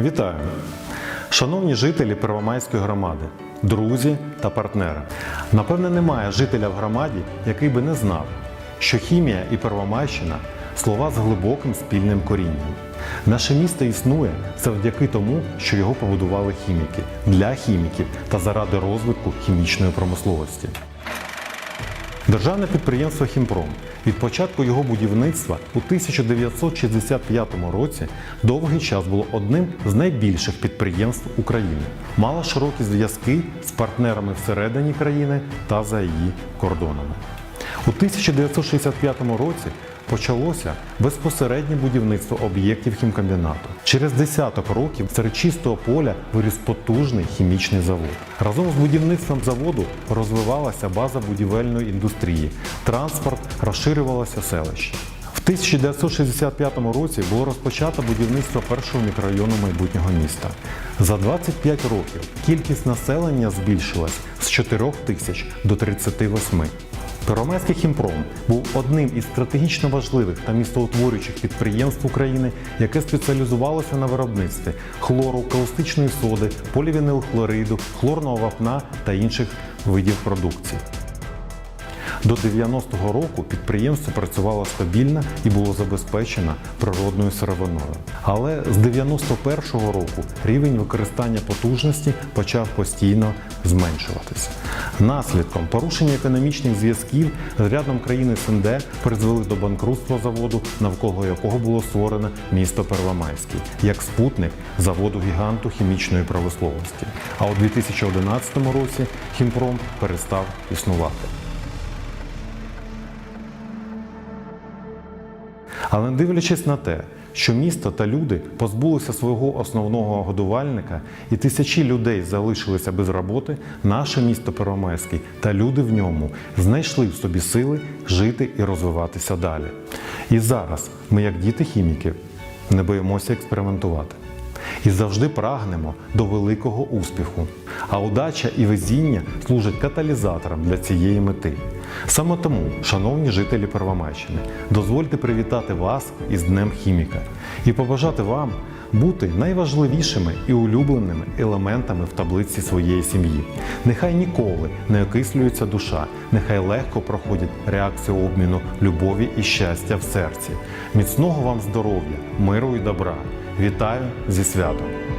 Вітаю! Шановні жителі Первомайської громади, друзі та партнери. Напевне, немає жителя в громаді, який би не знав, що хімія і Первомайщина слова з глибоким спільним корінням. Наше місто існує завдяки тому, що його побудували хіміки для хіміків та заради розвитку хімічної промисловості. Державне підприємство Хімпром від початку його будівництва у 1965 році довгий час було одним з найбільших підприємств України. Мало широкі зв'язки з партнерами всередині країни та за її кордонами. У 1965 році почалося безпосереднє будівництво об'єктів хімкомбінату. Через десяток років серед чистого поля виріс потужний хімічний завод. Разом з будівництвом заводу розвивалася база будівельної індустрії, транспорт, розширювалося селище. В 1965 році було розпочато будівництво першого мікрорайону майбутнього міста. За 25 років кількість населення збільшилась з 4 тисяч до 38. Первомайський хімпром був одним із стратегічно важливих та містоутворюючих підприємств України, яке спеціалізувалося на виробництві хлору, каустичної соди, полівінилхлориду, хлорного вапна та інших видів продукції. До 90-го року підприємство працювало стабільно і було забезпечено природною сировиною. Але з 91-го року рівень використання потужності почав постійно зменшуватися. Наслідком порушення економічних зв'язків з рядом країн СНД призвели до банкрутства заводу, навколо якого було створено місто Первомайський, як спутник заводу гіганту хімічної промисловості. А у 2011 році Хімпром перестав існувати. Але не дивлячись на те, що місто та люди позбулися свого основного годувальника і тисячі людей залишилися без роботи, наше місто Первомайський та люди в ньому знайшли в собі сили жити і розвиватися далі. І зараз ми, як діти хіміків, не боїмося експериментувати. І завжди прагнемо до великого успіху. А удача і везіння служать каталізатором для цієї мети. Саме тому, шановні жителі Первомайщини, дозвольте привітати вас із Днем Хіміка і побажати вам бути найважливішими і улюбленими елементами в таблиці своєї сім'ї. Нехай ніколи не окислюється душа, нехай легко проходять реакцію обміну любові і щастя в серці. Міцного вам здоров'я, миру і добра! Вітаю зі святом!